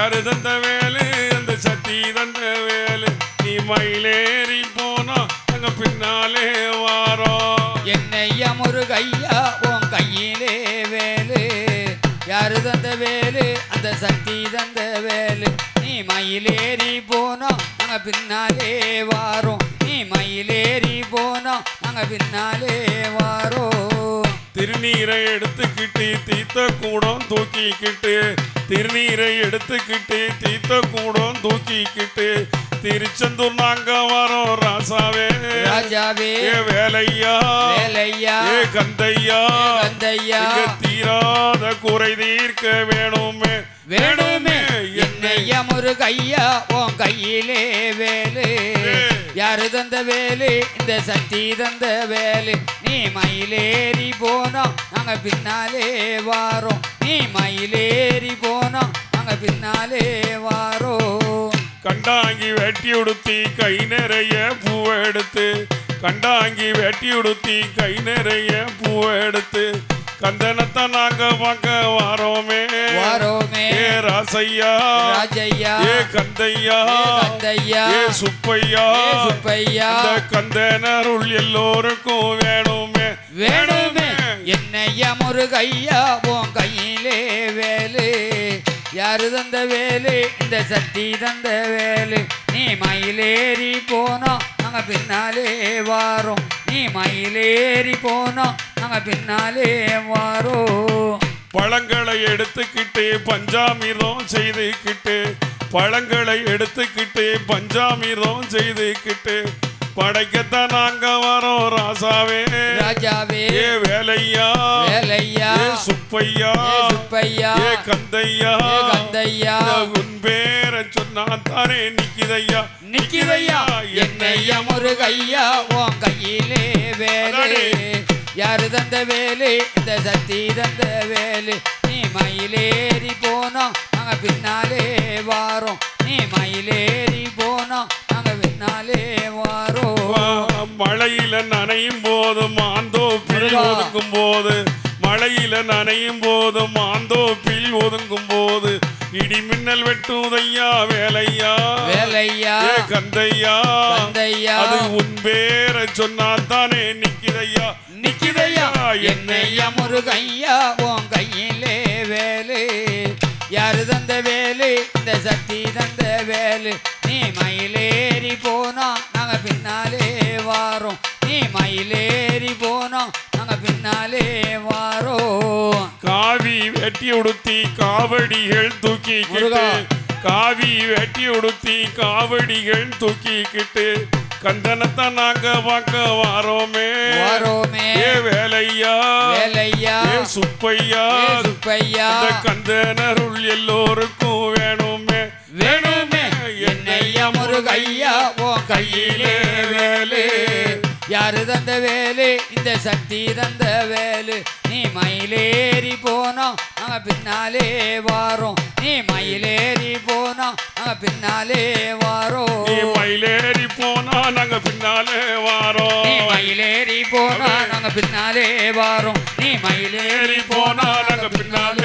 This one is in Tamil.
யாரு தந்த வேலு அந்த சக்தி தந்த வேலு. நீ மயிலேறி போனா நாங்க பின்னாலே வாரோம் என்னையா முருகையா உன் கையிலே வேலு. யாரு தந்த வேலு? அந்த சக்தி தந்த வேலு. நீ மயிலேறி போனோம் நாங்க பின்னாலே வாரோம் நீ மயிலேறி போனோம் நாங்க பின்னாலே வாரோம் திருநீரை எடுத்துக்கிட்டு தீத்த கூடம் தூக்கிக்கிட்டு திருநீரை எடுத்துக்கிட்டு தீத்த கூடம் தூக்கிக்கிட்டு திருச்செந்தூர் நாங்க வரோம் ராசாவே. ராஜாவே. வேலையா? வேலையா. ஏ கந்தையா? கந்தையா. தீராத குறை தீர்க்க வேணுமே. வேணுமே. என்னையா முருகையா உன் கையிலே வேலு. யாரு தந்த வேலு? இந்த சக்தி தந்த வேலு. நீ மயிலேறி போனோம் நாங்க பின்னாலே வாரோம். நீ மயிலேறி உடுத்தி கை நிறைய பூவை எடுத்து. கண்டாங்கி வெட்டி உடுத்தி கை நிறைய பூவை எடுத்து. கந்தனத்தை நாங்க பார்க்க வாரோமே. வாரோமே. ஏ ராசையா. ராஜையா. ஏ கந்தையா. கந்தையா. ஏ சுப்பையா. சுப்பையா. இந்த கந்தனருள் எல்லோருக்கும் வேணுமே. வேணுமே. என்னையா முருகையா உன் கையிலே வேலு. யாரு தந்த வேலு? இந்த சக்தி தந்த வேலு. நீ மயிலேறி போனோம் நாங்க பின்னாலே வாரோம். நீ மயிலேறி போனோம் நாங்க பின்னாலே வாரோம். பழங்களை எடுத்துக்கிட்டு பஞ்சாமிர்தம் செய்துக்கிட்டு பழங்களை எடுத்துக்கிட்டு பஞ்சாமிர்தம் செய்துக்கிட்டு படைக்கத்தான் நாங்க வரோம் ராசாவே ராஜாவே. வேலையா? வேலையா? சுப்பையா சுப்பையா ஏ கந்தையா. கந்தையா. உன் பேரை சொன்னா தானே நிக்கிதையா. நிக்கிதையா. என்னையா முருகையா உன் கையிலே வேலு. யாரு தந்த வேலு? இந்த சக்தி தந்த வேலு. நீ மயிலேறி போனோம் நாங்க பின்னாலே வாரோம். நீ மயிலேறி போனோம் நாங்க பின்னாலே வாரோம். மழையில நனையும் போது முருகா. ஒதுங்கும் போது மழையில நனையும் போது மாந்தோப்பில் ஒதுங்கும் போது இடி மின்னல் வெட்டுதையா வேலையா? வேலையா? கந்தையா? கந்தையா? அது உன் பேரை சொன்னால் தானே நிக்கிதையா? நிக்கிதையா? என்னையா முருகையா? உன் கையிலே வேலு. யாரு தந்த வேலு? இந்த சக்தி தந்த வேலு. நீ மயிலேறி போனோம் நாங்க பின்னாலே வாரோம். நீ மயிலேறி போனோம் நாங்க பின்னாலே வெட்டி உடுத்தி காவடிகள் தூக்கிக்கிட்டு. காவி வெட்டி உடுத்தி காவடிகள் தூக்கிக்கிட்டு கந்தனத்தை நாங்க பார்க்க வாரோமே. வாரோமே. ஏ வேலையா? வேலையா? ஏ சுப்பையா? சுப்பையா? இந்த கந்தனருள் எல்லோருக்கும் வேணுமே. வேணுமே. என்னையா முருகையா? உன் கையிலே வேலு. யாரு தந்த வேலு? இந்த சக்தி தந்த வேலு. நீ மயிலேறி போனோம் நாங்க பின்னாலே வாரோம். நீ மயிலேறி போனோம் நாங்க பின்னாலே வாரோம். நீ மயிலேறி போனா நாங்க பின்னாலே வாரோம். நீ மயிலேறி போனா நாங்க பின்னாலே வாரோம். நீ மயிலேறி போனா நாங்க பின்னாலே